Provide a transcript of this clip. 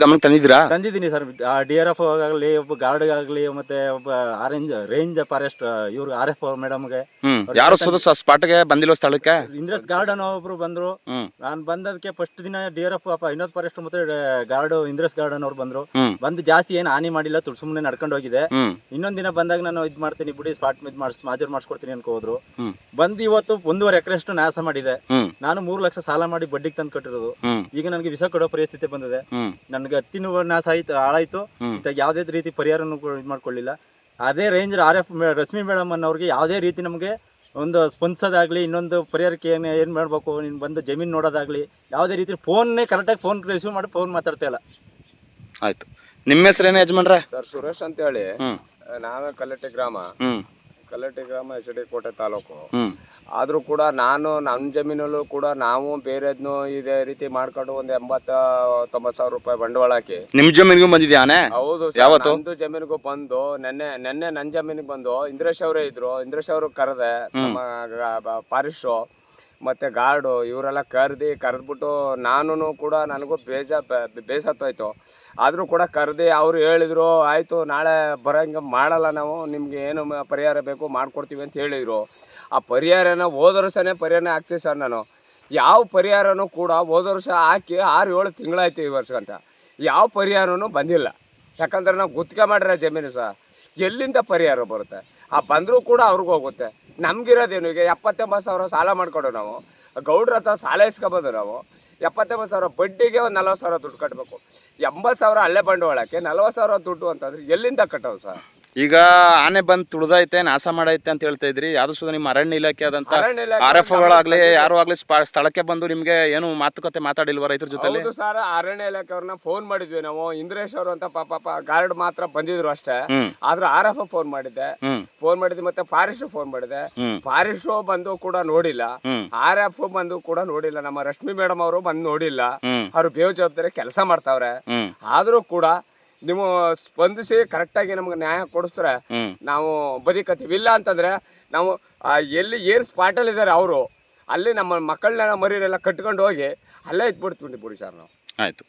ಗಮನಕ್ಕೆ ತಂದಿದ್ದೀರಾ? ತಂದಿದ್ದೀನಿ sir. D R F ಆಗಲಿ ಒಬ್ಬ ಗಾರ್ಡ್ ಆಗಲಿ ಮತ್ತೆ ಒಬ್ಬ ಆರೆಂಜ್ ರೇಂಜ್ ಫಾರೆಸ್ಟ್ ಇವ್ರು ಆರ್ ಎಫ್ ಮೇಡಮ್ಗೆ ಹ್ಮ್. ಯಾರು ಸ್ಪಾಟ್ ಸ್ಪಾಟ್ಗೆ ಬಂದಿಲ್ಲ ಸ್ಥಳಕ್ಕೆ? ಇಂದ್ರಸ್ ಗಾರ್ಡ್ ಅನ್ನೋ ಒಬ್ರು ಬಂದ್ರು. ನಾನು ಬಂದದಕ್ಕೆ ಫಸ್ಟ್ ದಿನ D R F Vinod forest ಮತ್ತೆ ಗಾರ್ಡ್ ಇಂದ್ರಸ್ ಗಾರ್ಡ್ ಅನ್ನೋರು ಬಂದ್ರು. ಬಂದು ಜಾಸ್ತಿ ಏನು ಹಾನಿ ಮಾಡಿಲ್ಲ ತುಳು ಸುಮ್ಮನೆ ನಡ್ಕೊಂಡು ಹೋಗಿದೆ. ಇನ್ನೊಂದ್ ದಿನ ಬಂದಾಗ ನಾನು ಇದು ಮಾಡ್ತೀನಿ ಬಿಡಿ ಸ್ಪಾಟ್ ಇದು ಮಾಡಿಸ್ ಮಾಜೂರ್ ಮಾಡಿಸ್ಕೊಡ್ತೀನಿ ಅನ್ಕೋ ಹೋದ್ರು. ಹ್ಮ್. ಬಂದು ಇವತ್ತು ಒಂದೂವರೆ ಎಕರೆಷ್ಟು ನಾಶ ಮಾಡಿದೆ. ನಾನು ಮೂರು ಲಕ್ಷ ಸಾಲ ಮಾಡಿ ಬಡ್ಡಿಗೆ ತಂದು ಕಟ್ಟಿರೋದು. ಈಗ ನನಗೆ ವಿಷ ಕೊಡೋ ಪರಿಸ್ಥಿತಿ ಬಂದಿದೆ. ಹ್ಮ್. ನನಗೆ ಹತ್ತಿನ ನಾಶ ಆಯ್ತು ಹಾಳಾಯ್ತು. ಇಂಥ ಯಾವುದೇ ರೀತಿ ಪರಿಹಾರನೂ ಇದು ಮಾಡ್ಕೊಳ್ಳಿಲ್ಲ. ಅದೇ range R F Rashmi madam ಅನ್ನೋರಿಗೆ ಯಾವುದೇ ರೀತಿ ನಮಗೆ ಒಂದು ಸ್ಪಂದಿಸೋದಾಗ್ಲಿ ಇನ್ನೊಂದು ಪರಿಹಾರಕ್ಕೆ ಏನು ಏನು ಮಾಡಬೇಕು? ನೀನು ಬಂದು ಜಮೀನು ನೋಡೋದಾಗ್ಲಿ ಯಾವುದೇ ರೀತಿ ಫೋನ್ನೇ ಕರೆಕ್ಟಾಗಿ ಫೋನ್ ರಿಸೀವ್ ಮಾಡಿ ಫೋನ್ ಮಾತಾಡ್ತಾ ಇಲ್ಲ. ಆಯ್ತು. ನಿಮ್ಮ ಹೆಸರೇನು ಯಜಮಾನ್ರೆ? ಸರ್ ಸುರೇಶ್ ಅಂತ ಹೇಳಿ ನಾವೇ ಕಲ್ಲಟ್ಟೆ ಗ್ರಾಮ. ಕಲ್ಲಟ್ಟಿ ಗ್ರಾಮ ಎಚ್ ಡಿ ಕೋಟೆ ತಾಲೂಕು ಆದರೂ ಕೂಡ ನಾನು ನನ್ನ ಜಮೀನಲ್ಲೂ ಕೂಡ ನಾವು ಬೇರೆದ್ನು ಇದೇ ರೀತಿ ಮಾಡ್ಕೊಂಡು ಒಂದು ಎಂಬತ್ತ ತೊಂಬತ್ತು ಸಾವಿರ ರೂಪಾಯಿ ಬಂಡವಾಳ ಹಾಕಿ. ನಿಮ್ ಜಮೀನಿಗೂ ಬಂದಿದ್ಯಾ ಆನೆ ಹೌದು ಸರ್, ಯಾವತ್ತು? ನಂದು ಜಮೀನಿಗೂ ಬಂದು ನೆನ್ನೆ ನೆನ್ನೆ ನನ್ನ ಜಮೀನಿಗೆ ಬಂದು ಇಂದ್ರೇಶ್ ಅವರೇ ಇದ್ರು. ಇಂದ್ರೇಶ್ ಅವರು ಕರೆದೆ ನಮ್ಮ ಪಾರಿಶು. ಮತ್ತೆ ಗಾರ್ಡು ಇವರೆಲ್ಲ ಕರೆದಿ, ಕರೆದ್ಬಿಟ್ಟು ನಾನು ಕೂಡ ನನಗೂ ಬೇಜ ಬೇಸತ್ತೋಯ್ತು ಆದರೂ ಕೂಡ ಕರೆದಿ, ಅವರು ಹೇಳಿದರು, ಆಯಿತು, ನಾಳೆ ಬರೋಂಗೆ ಮಾಡಲ್ಲ ನಾವು, ನಿಮಗೆ ಏನು ಪರಿಹಾರ ಬೇಕು ಮಾಡಿಕೊಡ್ತೀವಿ ಅಂತ ಹೇಳಿದರು. ಆ ಪರಿಹಾರನ ಹೋದ ಸಹ ಪರಿಹಾರ ಹಾಕ್ತೀವಿ ಸರ್ ನಾನು. ಯಾವ ಪರಿಹಾರನೂ ಕೂಡ ಹೋದ ವರ್ಷ ಹಾಕಿ ಆರು, ಏಳು ತಿಂಗಳಾಯ್ತು ಈ ವರ್ಷಕ್ಕಂತ ಯಾವ ಪರಿಹಾರನೂ ಬಂದಿಲ್ಲ. ಯಾಕಂದ್ರೆ ನಾವು ಗುತ್ತಿಗೆ ಮಾಡಿರೋ ಜಮೀನು ಸರ್. ಎಲ್ಲಿಂದ ಪರಿಹಾರ ಬರುತ್ತೆ? ಆ ಬಂದರೂ ಕೂಡ ಅವ್ರಿಗೆ ಹೋಗುತ್ತೆ. ನಮ್ಗಿರೋದೇನು? ಈಗ ಎಪ್ಪತ್ತೆಂಬತ್ತು ಸಾವಿರ ಸಾಲ ಮಾಡ್ಕೊಂಡು ನಾವು, ಗೌಡ್ರ ಹತ್ರ ಸಾಲ ಇಸ್ಕೊಬೋದು ನಾವು, ಎಪ್ಪತ್ತೊಂಬತ್ತು ಸಾವಿರ ಬಡ್ಡಿಗೆ ಒಂದು ನಲ್ವತ್ತು ಸಾವಿರ ದುಡ್ಡು ಕಟ್ಟಬೇಕು ಎಂಬತ್ತು ಸಾವಿರ ಅಲ್ಲೇ ಬಂಡವಾಳಕ್ಕೆ, ನಲ್ವತ್ತು ಸಾವಿರ ದುಡ್ಡು ಅಂತಂದ್ರೆ ಎಲ್ಲಿಂದ ಕಟ್ಟೋದು ಸರ್? ಈಗ ಆನೆ ಬಂದ್ ತುಳಿದೈತೆ ನಾಶ ಮಾಡೈತೆ ಅಂತ ಹೇಳ್ತಾ ಇದ್ರಿ. ಯಾವ್ದು ಸುದ ನಿಮ್ಮ ಅರಣ್ಯ ಇಲಾಖೆ ಆದಂತ ಆರ್ ಎಫ್ ಗಳಾಗ್ಲಿ ಯಾರು ಆಗ್ಲಿ ಸ್ಥಳಕ್ಕೆ ಬಂದು ನಿಮ್ಗೆ ಏನು ಮಾತುಕತೆ ಮಾತಾಡಿಲ್ವ ರೈತರ ಜೊತೆಲಿ ಹೌದು ಸರ್ ಅರಣ್ಯ ಇಲಾಖೆಯವ್ರನ್ನ ಫೋನ್ ಮಾಡಿದ್ವಿ ನಾವು. ಇಂದ್ರೇಶ್ ಅವರು ಅಂತ ಪಾಪ ಗಾರ್ಡ್ ಮಾತ್ರ ಬಂದಿದ್ರು ಅಷ್ಟೇ. ಆದ್ರೆ ಆರ್ ಎಫ್ ಫೋನ್ ಮಾಡಿದ್ದೆ ಫೋನ್ ಮಾಡಿದ್ವಿ ಮತ್ತೆ ಫಾರೆಸ್ಟ್ ಫೋನ್ ಮಾಡಿದೆ. ಫಾರೆಸ್ಟ್ ಬಂದು ಕೂಡ ನೋಡಿಲ್ಲ. ಆರ್ ಎಫ್ ಬಂದು ಕೂಡ ನೋಡಿಲ್ಲ. ನಮ್ಮ ರಶ್ಮಿ ಮೇಡಮ್ ಅವರು ಬಂದು ನೋಡಿಲ್ಲ. ಅವ್ರು ಬೇವು ಜವಾಬ್ದಾರಿ ಕೆಲಸ ಮಾಡ್ತಾವ್ರೆ. ಆದರೂ ಕೂಡ ನೀವು ಸ್ಪಂದಿಸಿ ಕರೆಕ್ಟಾಗಿ ನಮ್ಗೆ ನ್ಯಾಯ ಕೊಡಿಸ್ತಾರೆ. ನಾವು ಬದುಕತ್ತೀವಿ ಇಲ್ಲ ಅಂತಂದ್ರೆ ನಾವು ಆ, ಎಲ್ಲಿ ಏನು ಸ್ಪಾಟಲ್ಲಿ ಇದ್ದಾರೆ ಅವರು ಅಲ್ಲಿ ನಮ್ಮ ಮಕ್ಕಳನ್ನ ಮರಿರೆಲ್ಲ ಕಟ್ಕೊಂಡು ಹೋಗಿ ಅಲ್ಲೇ ಇದ್ಬಿಡ್ತೀವಿ ಬಿಡಿ ಸರ್ ನಾವು. ಆಯ್ತು.